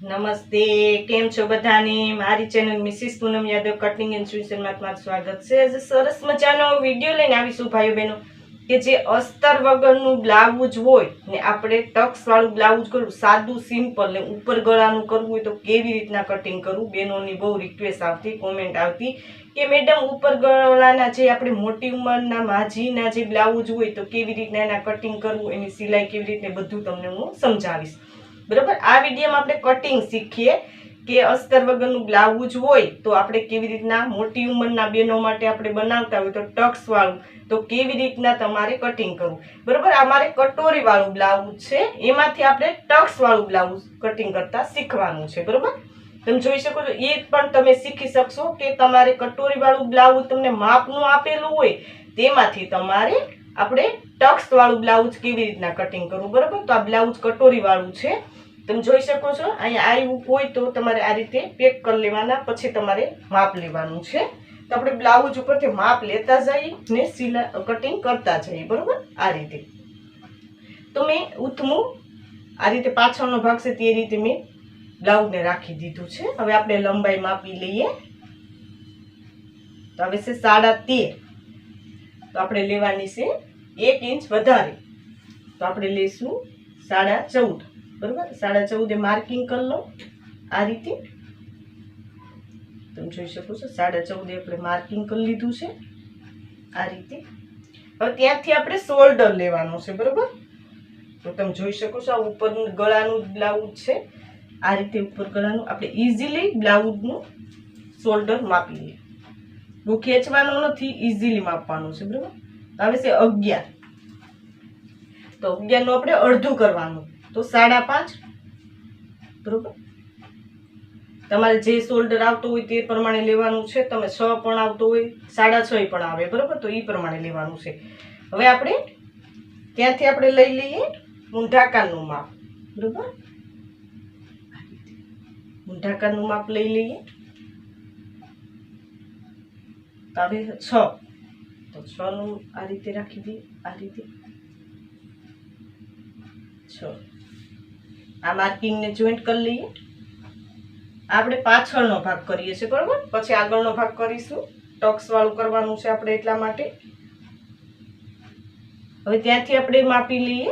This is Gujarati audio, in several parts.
નમસ્તે, કેમ છો બધાને? મારી channel Mrs Poonam Yadav cutting and સ્યુશનમાં તમારું સ્વાગત છે. આજે સરસ મજાનો વીડિયો લઈને આવીશું ભાઈઓ બહેનો, કે જે અસ્તર વગરનું બ્લાઉઝ હોય ને આપણે ટક્સવાળું બ્લાઉઝ કરવું, સાદું, સિમ્પલ ને ઉપર ગળાનું કરવું હોય તો કેવી રીતના કટિંગ કરવું? બહેનોની બહુ રિક્વેસ્ટ આવતી કોમેન્ટ આવતી કે મેડમ, ઉપર ગળાના જે આપણે મોટી ઉંમરના માજીના જે બ્લાઉઝ હોય તો કેવી રીતના એના કટિંગ કરવું, એની સિલાઈ કેવી રીતે બધું તમને હું સમજાવીશ. બરોબર? આ વિડીયોમાં આપણે કટિંગ શીખીએ કે અસ્તર વગરનું બ્લાઉઝ હોય તો આપણે કેવી રીતના મોટી ઉંમરના બહેનો માટે આપણે બનાવતા હોય તો ટક્સવાળું તો કેવી રીતના તમારે કટિંગ કરવું? બરાબર? અમારે કટોરીવાળું બ્લાઉઝ છે, એમાંથી આપણે ટક્સવાળું બ્લાઉઝ કટિંગ કરતાં શીખવાનું છે, બરાબર? તમે જોઈ શકો છો, એ પણ તમે શીખી શકશો કે તમારે કટોરીવાળું બ્લાઉઝ તમને માપનું આપેલું હોય, તેમાંથી તમારે આપણે ટક્સવાળું બ્લાઉઝ કેવી રીતના કટિંગ કરવું, બરાબર? તો આ બ્લાઉઝ કટોરીવાળું છે તમે જોઈ શકો છો, અહીંયા આવ્યું હોય તો તમારે આ રીતે પેક કરી લેવાના, પછી તમારે માપ લેવાનું છે. તો આપણે બ્લાઉઝ ઉપરથી માપ લેતા જઈએ ને સિલા, કટિંગ કરતા જઈએ, બરાબર? આ રીતે. તો મેં ઉથમું, આ રીતે પાછળનો ભાગ છે તે રીતે મેં બ્લાઉઝને રાખી દીધું છે. હવે આપણે લંબાઈ માપી લઈએ. તો હવે છે સાડા તેર. તો આપણે લેવાની છે એક ઇંચ વધારે. તો આપણે લઈશું સાડા ચૌદ. બરોબર? સાડા ચૌદે માર્કિંગ કરી લો આ રીતે. તમે જોઈ શકો છો, સાડા ચૌદે આપણે માર્કિંગ કરી લીધું છે આ રીતે. હવે ત્યાંથી આપણે શોલ્ડર લેવાનું છે, બરોબર? તો તમે જોઈ શકો છો આ ઉપરનું ગળાનું બ્લાઉઝ છે. આ રીતે ઉપર ગળાનું આપણે ઇઝીલી બ્લાઉઝનું શોલ્ડર માપી લઈએ. બહુ ખેંચવાનું નથી ઇઝીલી માપવાનું છે, બરોબર? હવે છે અગિયાર. તો અગિયારનું આપણે અડધું કરવાનું. તો સાડા પાંચ? બરોબર? તમારે જે શોલ્ડર આવતો હોય તે પ્રમાણે લેવાનું છે. તમે છ પણ આવતો હોય, સાડા છ પણ આવે, બરોબર? તો એ પ્રમાણે લેવાનું છે. હવે આપણે ત્યાંથી આપણે લઈ લઈએ ઊંઢાકારનું માપ, બરોબર? ઊંઢાકારનું માપ લઈ લઈએ. આવે છ. તો છ નું આ રીતે રાખી દઈએ, આ રીતે. છ. આ માર્કિંગને જોઈન્ટ કરી લઈએ. આપણે પાછળનો ભાગ કરીએ છીએ, બરાબર? પછી આગળનો ભાગ કરીશું. ટોક્સવાળું કરવાનું છે આપણે એટલા માટે. હવે ત્યાંથી આપણે માપી લઈએ.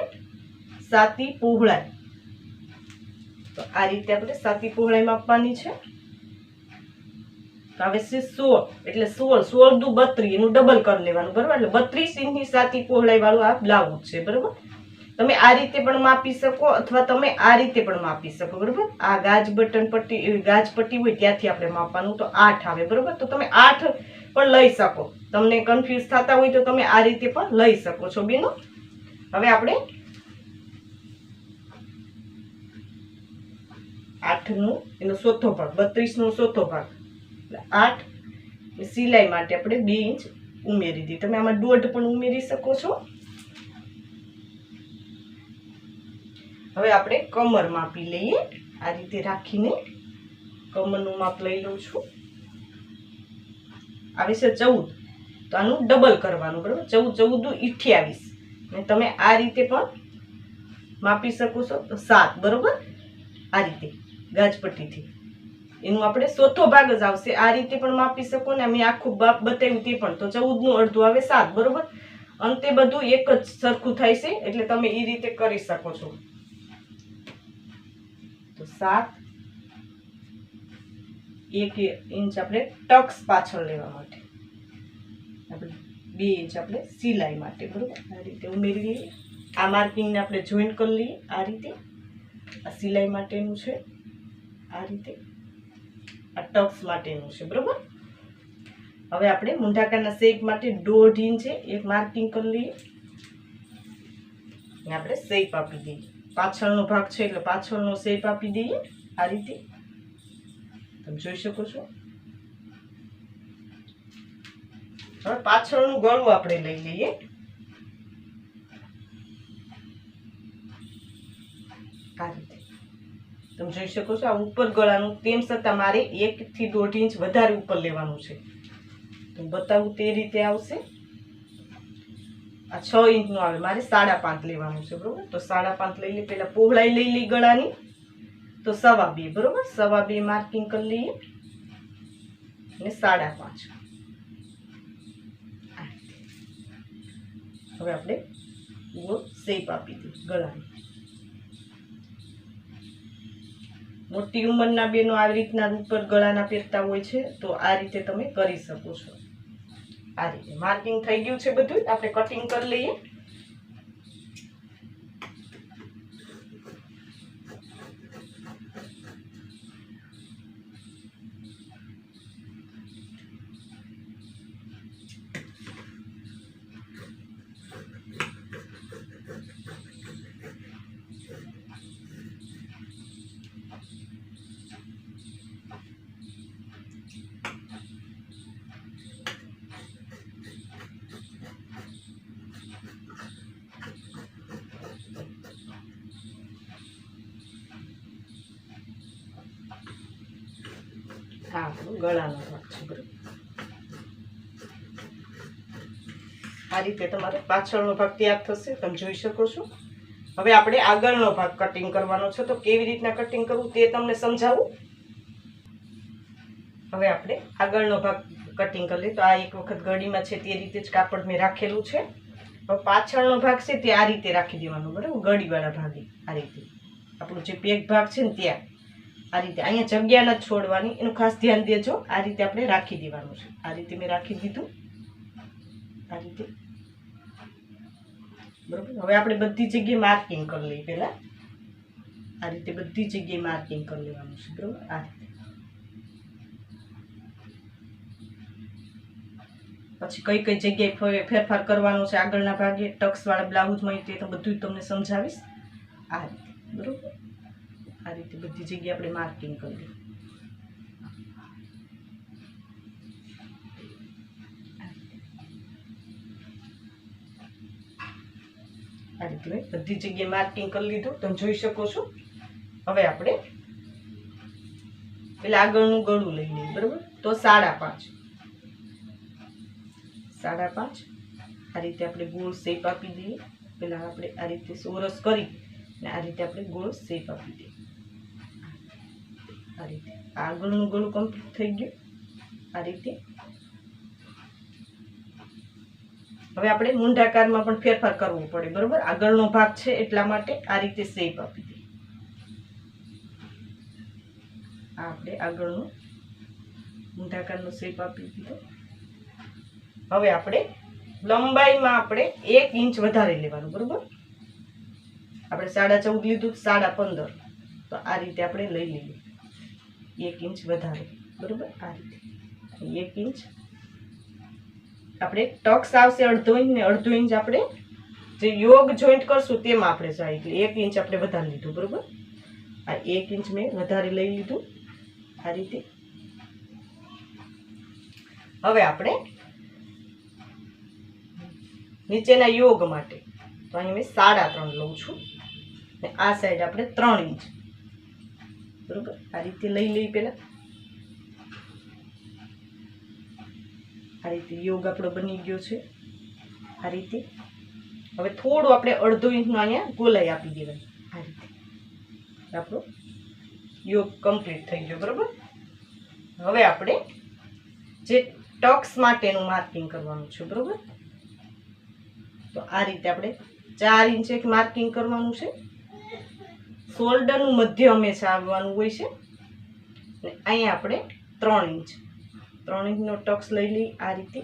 સાતી પહોળાઈ. તો આ રીતે આપણે સાતી પહોળાઈ માપવાની છે. હવે છે સોળ. એટલે સોળ સોળ દુ બત્રીસ. એનું ડબલ કરી લેવાનું, બરાબર? એટલે બત્રીસ ઇંચની સાતી પહોળાઈ વાળું આ બ્લાઉઝ છે, બરાબર? તમે આ રીતે પણ માપી શકો અથવા તમે આ રીતે પણ માપી શકો, બરાબર? આ ગાજ બટન પટ્ટી ગાજ પટ્ટી હોય ત્યાંથી આપણે માપવાનું, તો આઠ આવે, બરાબર? તો તમે આઠ પણ લઈ શકો. તમને કન્ફ્યુઝ થતા હોય તો તમે આ રીતે પણ લઈ શકો છો, બેનો. હવે આપણે આઠનું, એનો ચોથો ભાગ, બત્રીસનો ચોથો ભાગ. આઠ સિલાઈ માટે આપણે બે ઇંચ ઉમેરી દઈએ તમે આમાં દોઢ પણ ઉમેરી શકો છો. હવે આપણે કમર માપી લઈએ. આ રીતે રાખીને કમરનું માપ લઈ લઉં છું. આવે છે ચૌદ. તો આનું ડબલ કરવાનું, બરાબર? ચૌદ ચૌદ અઠ્યાવીસ ને તમે આ રીતે પણ માપી શકો છો. તો સાત, બરાબર? આ રીતે, ગાજપટ્ટીથી. એનું આપણે ચોથો ભાગ જ આવશે. આ રીતે પણ માપી શકો ને. અમે આખું બાપ બતાવ્યું તે પણ. તો ચૌદનું અડધું આવે સાત, બરોબર? અંતે બધું એક જ સરખું થાય છે. એટલે તમે એ રીતે કરી શકો છો. સાત. એક ઇંચ આપણે ટક્સ પાછળ લેવા માટે. આપણે બે ઇંચ આપણે સિલાઈ માટે, બરોબર? આ રીતે ઉમેરી લઈએ. આ માર્કિંગને આપણે જોઈન્ટ કરી લઈએ. આ રીતે. આ સિલાઈ માટેનું છે. આ રીતે. આ ટક્સ માટેનું છે, બરોબર? હવે આપણે મુંઢાકાના શેક માટે દોઢ ઇંચે એક માર્કિંગ કરી લઈએ. અને આપણે શેપ આપી દઈએ. પાછળનો ભાગ છે એટલે પાછળનો શેપ આપી દઈએ. આ રીતે. તમે જોઈ શકો છો. હવે પાછળનું ગળું આપણે લઈ લઈએ. આ રીતે. તમે જોઈ શકો છો, આ ઉપર ગળાનું તેમ છતાં મારે એક થી દોઢ ઇંચ વધારે ઉપર લેવાનું છે. તો બતાવું તે રીતે આવશે. આ છ ઇંચનું આવે. મારે સાડા પાંચ લેવાનું છે, બરોબર? તો સાડા પાંચ લઈ લઈએ પહેલાં પહોળાઈ લઈ લઈ ગળાની. તો સવા બે, બરોબર? સવા બે માર્કિંગ કરી લઈએ. અને સાડા પાંચ. હવે આપણે ગોળ શેપ આપી દઈએ ગળાની. મોટી ઉંમરના બેનો આવી રીતના ઉપર ગળાના પહેરતા હોય છે, તો આ રીતે તમે કરી શકો છો. આ રીતે માર્કિંગ થઈ ગયું છે બધું. આપણે કટિંગ કરી લઈએ. આ ગળાનો ભાગ છે આ રીતે તમારે પાછળનો ભાગ તૈયાર થશે, તમે જોઈ શકો છો. હવે આપણે આગળનો ભાગ કટિંગ કરવાનો છે, તો કેવી રીતના કટિંગ કરવું તે તમને સમજાવું. હવે આપણે આગળનો ભાગ કટિંગ કરી લઈએ. તો આ એક વખત ગળીમાં છે તે રીતે જ કાપડ મેં રાખેલું છે. હવે પાછળનો ભાગ છે તે આ રીતે રાખી દેવાનો, બરાબર? ગળીવાળા ભાગે, આ રીતે. આપણું જે પેક ભાગ છે ને ત્યાં. આ રીતે અહીંયા જગ્યા નથી છોડવાની, એનું ખાસ ધ્યાન દેજો. આ રીતે આપણે રાખી દેવાનું છે. આ રીતે મેં રાખી દીધું. આ રીતે. બરોબર? હવે આપણે બધી જગ્યાએ માર્કિંગ કરી લઈએ પહેલાં. આ રીતે બધી જગ્યાએ માર્કિંગ કરી લેવાનું છે. બરોબર? આ રીતે. પછી કઈ કઈ જગ્યાએ ફેરફાર કરવાનો છે આગળના ભાગે, ટક્સવાળા બ્લાઉઝમાં તે તો બધું તમને સમજાવીશ. આ રીતે. બરોબર? આ રીતે બધી જગ્યાએ આપણે માર્કિંગ કરી આ રીતે. મેં બધી જગ્યાએ માર્કિંગ કરી લીધું. તમે જોઈ શકો છો. હવે આપણે પેલા આગળનું ગળું લઈ લઈએ, બરોબર? તો સાડા પાંચ. સાડા પાંચ. આ રીતે આપણે ગોળ શેપ આપી દઈએ. પેલા આપણે આ રીતે સોરસ કરી અને આ રીતે આપણે ગોળ શેપ આપી દઈએ. આ રીતે. આગળનું ગળું કમ્પ્લીટ થઈ ગયું. આ રીતે. હવે આપણે મૂંઢાકારમાં પણ ફેરફાર કરવો પડે, બરોબર? આગળનો ભાગ છે એટલા માટે આ રીતે શેપ આપી દઈએ. આપણે આગળનો મૂંઢાકારનો શેપ આપી દીધો. હવે આપણે લંબાઈમાં આપણે એક ઇંચ વધારે લેવાનું, બરોબર? આપણે સાડા ચૌદ લીધું, સાડા પંદર. તો આ રીતે આપણે લઈ લઈએ. એક ઇંચ વધારે. બરાબર? આ રીતે. એક ઇંચ. આપણે ટક્સ આવશે અડધો ઇંચ ને અડધો ઇંચ આપણે જે યોગ જોઈન્ટ કરશું તેમાં આપણે જાય. એટલે એક ઇંચ આપણે વધારે લીધું, બરાબર? આ એક ઇંચ મેં વધારે લઈ લીધું. આ રીતે. હવે આપણે નીચેના યોગ માટે. તો અહીં મેં સાડા ત્રણ લઉં છું. ને આ સાઈડ આપણે ત્રણ ઇંચ. બરોબર? આ રીતે લઈ લઈ પહેલાં. આ રીતે યોગ આપણો બની ગયો છે. આ રીતે. હવે થોડું આપણે અડધો ઇંચનો અહીંયા ગોલાઈ આપી દેવાય આ રીતે. આપણો યોગ કમ્પ્લીટ થઈ ગયો, બરોબર? હવે આપણે જે ટક્સ માટેનું માર્કિંગ કરવાનું છે, બરોબર? તો આ રીતે આપણે ચાર ઇંચ એક માર્કિંગ કરવાનું છે. શોલ્ડરનું મધ્ય હંમેશા આવવાનું હોય છે. અને અહીંયા આપણે ત્રણ ઇંચ. ત્રણ ઇંચનો ટક્સ લઈ લઈ આ રીતે.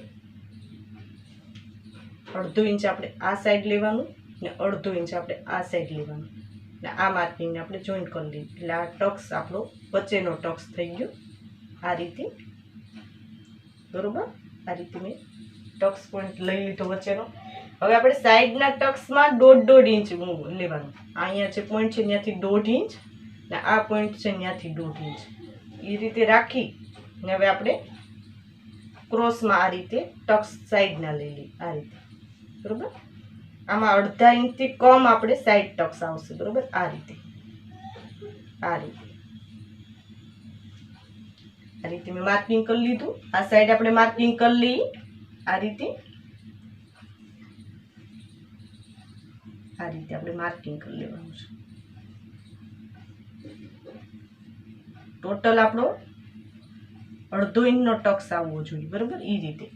અડધો ઇંચ આપણે આ સાઈડ લેવાનું ને અડધો ઇંચ આપણે આ સાઈડ લેવાનું. ને આ માર્કિંગને આપણે જોઈન્ટ કરી લઈએ. એટલે આ ટક્સ આપણો વચ્ચેનો ટક્સ થઈ ગયો. આ રીતે. બરાબર? આ રીતે મેં ટક્સ પોઈન્ટ લઈ લીધો વચ્ચેનો. હવે આપણે સાઈડના ટક્સમાં દોઢ દોઢ ઇંચ લેવાનું. અહીંયા જે પોઈન્ટ છે ત્યાંથી દોઢ ઇંચ, ને આ પોઈન્ટ છે ત્યાંથી દોઢ ઇંચ. એ રીતે રાખી, ને હવે આપણે ક્રોસમાં આ રીતે ટક્સ સાઈડના લઈ લઈએ, આ રીતે. બરોબર? આમાં અડધા ઇંચથી કમ આપણે સાઈડ ટક્સ આવશે, બરોબર? આ રીતે. આ રીતે. આ રીતે મેં માર્કિંગ કરી લીધું. આ સાઈડ આપણે માર્કિંગ કરી લઈએ. આ રીતે આ રીતે આપણે માર્કિંગ કરી લેવાનું છે. ટોટલ આપણો અડધો ઇંચનો ટક્સ આવવો જોઈએ, બરાબર? એ રીતે.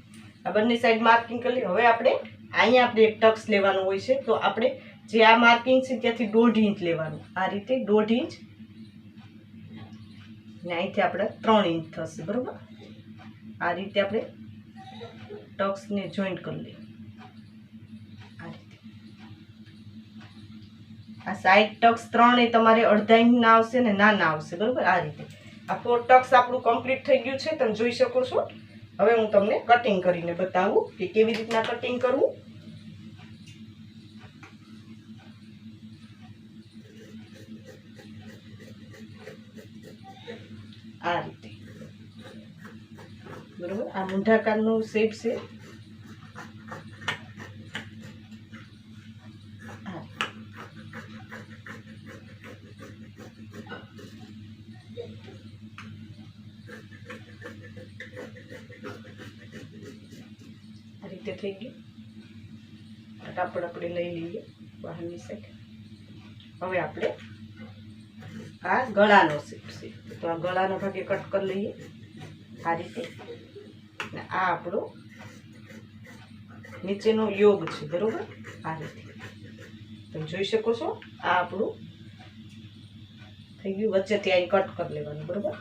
આ બંને સાઈડ માર્કિંગ કરી હવે આપણે અહીંયા આપણે એક ટક્સ લેવાનું હોય છે, તો આપણે જે આ માર્કિંગ છે ત્યાંથી દોઢ ઇંચ લેવાનું. આ રીતે દોઢ ઇંચ ને અહીંથી આપણે ત્રણ ઇંચ થશે, બરાબર? આ રીતે આપણે ટક્સને જોઈન્ટ કરી લઈએ આ રીતે આ સાઈડ ટક્સ ત્રણ એ તમારે અડધા ઇંચના આવશે ને નાના આવશે, બરાબર? આ રીતે. આ ફોર ટક્સ આપણું કમ્પ્લીટ થઈ ગયું છે, તમે જોઈ શકો છો. હવે હું તમને કટિંગ કરીને બતાવું કે કેવી રીતના કટિંગ કરવું. આ રીતે. બરોબર? આ મૂંઢાકારનું શેપ છે આ આ રીતે થઈ ગયું આ કાપડ આપણે લઈ લઈએ બહારની સાઈડ હવે આપણે આ ગળાનો શેપ છે. તો આ ગળાનો ભાગે કટ કરી લઈએ. આ રીતે. ને આ આપણો નીચેનો યોગ છે, બરોબર? આ રીતે. તમે જોઈ શકો છો, આ આપણું થઈ ગયું. વચ્ચે ત્યાં કટ કરી લેવાનું, બરોબર?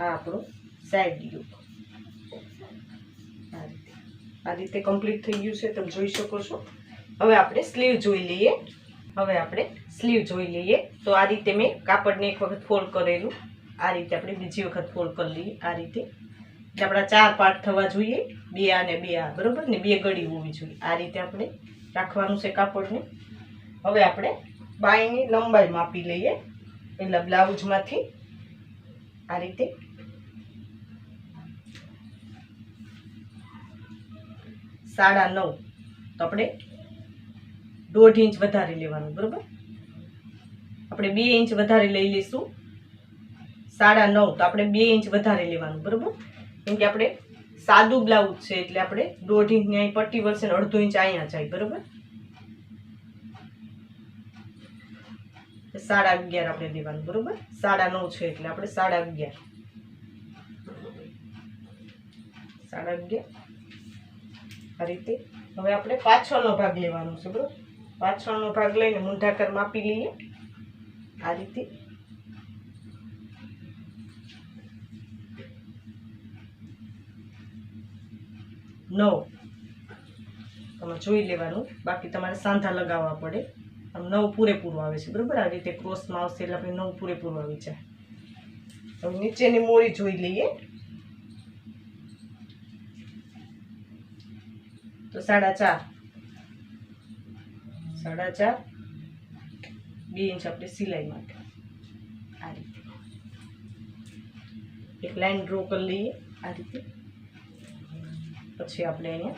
આ આપણો સાઈડ યોગ. આ રીતે કમ્પ્લીટ થઈ ગયું છે, તમે જોઈ શકો છો. હવે આપણે સ્લીવ જોઈ લઈએ. હવે આપણે સ્લીવ જોઈ લઈએ. તો આ રીતે મેં કાપડને એક વખત ફોલ્ડ કરેલું. આ રીતે આપણે બીજી વખત ફોલ્ડ કરી લઈએ, આ રીતે. એટલે આપણા ચાર પાર્ટ થવા જોઈએ, બે આ ને બે આ, બરોબર? ને બે ગળી હોવી જોઈએ. આ રીતે આપણે રાખવાનું છે કાપડને. હવે આપણે બાયની લંબાઈ માપી લઈએ. એટલે બ્લાઉઝમાંથી આ રીતે સાડા નવ. તો આપણે દોઢ ઇંચ વધારે લેવાનું, બરોબર? આપણે બે ઇંચ વધારે લઈ લઈશું. સાડા નવ, તો આપણે બે ઇંચ વધારે લેવાનું, બરોબર? કેમ કે આપણે સાદું બ્લાઉઝ છે એટલે આપણે દોઢ ઇંચ અહીં પટ્ટી વળશે ને અડધો ઇંચ અહીંયા જાય, બરોબર? સાડા અગિયાર આપણે લેવાનું, બરોબર? સાડા નવ છે એટલે આપણે સાડા અગિયાર. સાડા અગિયાર. આ રીતે હવે આપણે પાછળનો ભાગ લેવાનો છે, બરોબર? પાછળનો ભાગ લઈને મૂંઢાકર માપી લઈએ. આ રીતે. નવ. તમે જોઈ લેવાનું. બાકી તમારે સાંધા લગાવવા પડે. આમ નવ પૂરેપૂરું આવે છે, બરાબર? આ રીતે ક્રોસમાં આવશે એટલે આપણે નવ પૂરેપૂરું આવી જાય. હવે નીચેની મોરી જોઈ લઈએ. તો સાડા ચાર. સાડા ચાર. બે ઇંચ આપણે સિલાઈ માટે. આ રીતે. એક લાઈન ડ્રો કરી લઈએ. આ રીતે. પછી આપણે અહીંયા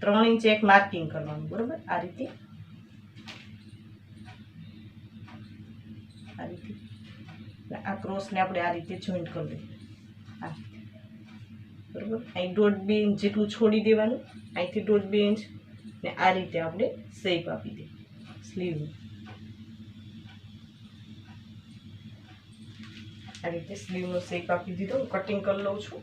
ત્રણ ઇંચ એક માર્કિંગ કરવાનું, બરોબર? આ રીતે. આ રીતે. આ ક્રોસને આપણે આ રીતે જોઈન્ટ કરી દઈએ બરોબર? અહીં દોઢ બે ઇંચ જેટલું છોડી દેવાનું. અહીંથી દોઢ બે ઇંચ. ને આ રીતે આપણે શેપ આપી દે સ્લીવની આ રીતે સ્લીવનો શેપ આપી દીધો. હું કટિંગ કરી લઉં છું.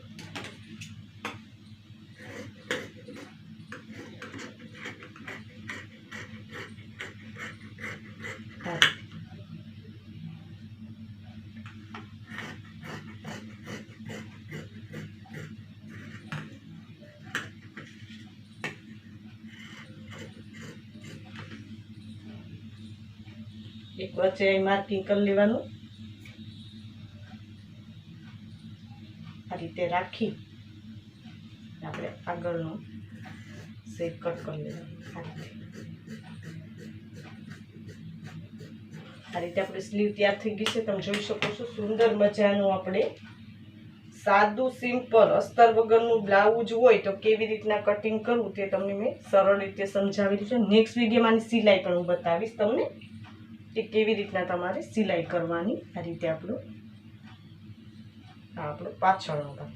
એક વચ્ચે માર્કિંગ કરી લેવાનું. આ રીતે રાખી આપણે આગળનું શેપ કટ કરી લેવાનું. આ રીતે. આ રીતે આપણે સ્લીવ તૈયાર થઈ ગઈ છે. તમે જોઈ શકો છો, સુંદર મજાનું આપણે સાદું સિમ્પલ અસ્તર વગરનું બ્લાઉઝ હોય તો કેવી રીતના કટિંગ કરવું તે તમને મેં સરળ રીતે સમજાવી દીધું છે નેક્સ્ટ વિડીયોમાંની સિલાઈ પણ હું બતાવીશ તમને. કે કેવી રીતના તમારે સિલાઈ કરવાની આ રીતે આપણું આપણો પાછળનો ભાગ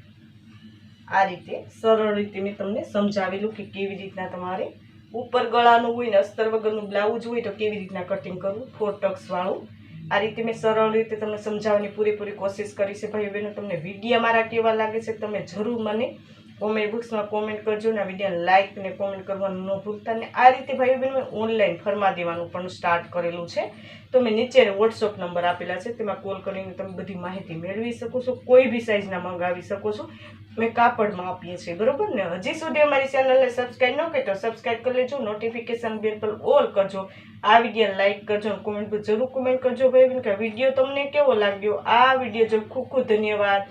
આ રીતે સરળ રીતે મેં તમને સમજાવેલું કે કેવી રીતના તમારે ઉપર ગળાનું હોય ને અસ્તર વગરનું બ્લાઉઝ હોય તો કેવી રીતના કટિંગ કરવું ફોર ટક્સવાળું આ રીતે મેં સરળ રીતે તમને સમજાવવાની પૂરેપૂરી કોશિશ કરી છે. ભાઈ બહેનો, તમને વીડિયો મારા કેવા લાગે છે, તમે જરૂર મને કોમેન્ટ બોક્સમાં કોમેન્ટ કરજો ને આ વિડીયોને લાઇક ને કોમેન્ટ કરવાનું ન ભૂલતા ને આ રીતે ભાઈ બહેનો મેં ઓનલાઈન ફરમા દેવાનું પણ સ્ટાર્ટ કરેલું છે. તો મેં નીચે વોટ્સઅપ નંબર આપેલા છે, તેમાં કોલ કરીને તમે બધી માહિતી મેળવી શકો છો, કોઈ બી સાઇઝના મંગાવી શકો છો. મેં કાપડમાં આપીએ છીએ, બરોબર ને? હજી સુધી અમારી ચેનલને સબસ્ક્રાઈબ ન કરી તો સબસ્ક્રાઈબ કરી લેજો નોટિફિકેશન બેલ પર ઓલ કરજો. આ વીડિયો લાઇક કરજો કોમેન્ટ પર જરૂર કોમેન્ટ કરજો ભાઈ બહેન, કે વીડિયો તમને કેવો લાગ્યો? આ વીડિયો જો ખૂબ ખૂબ ધન્યવાદ.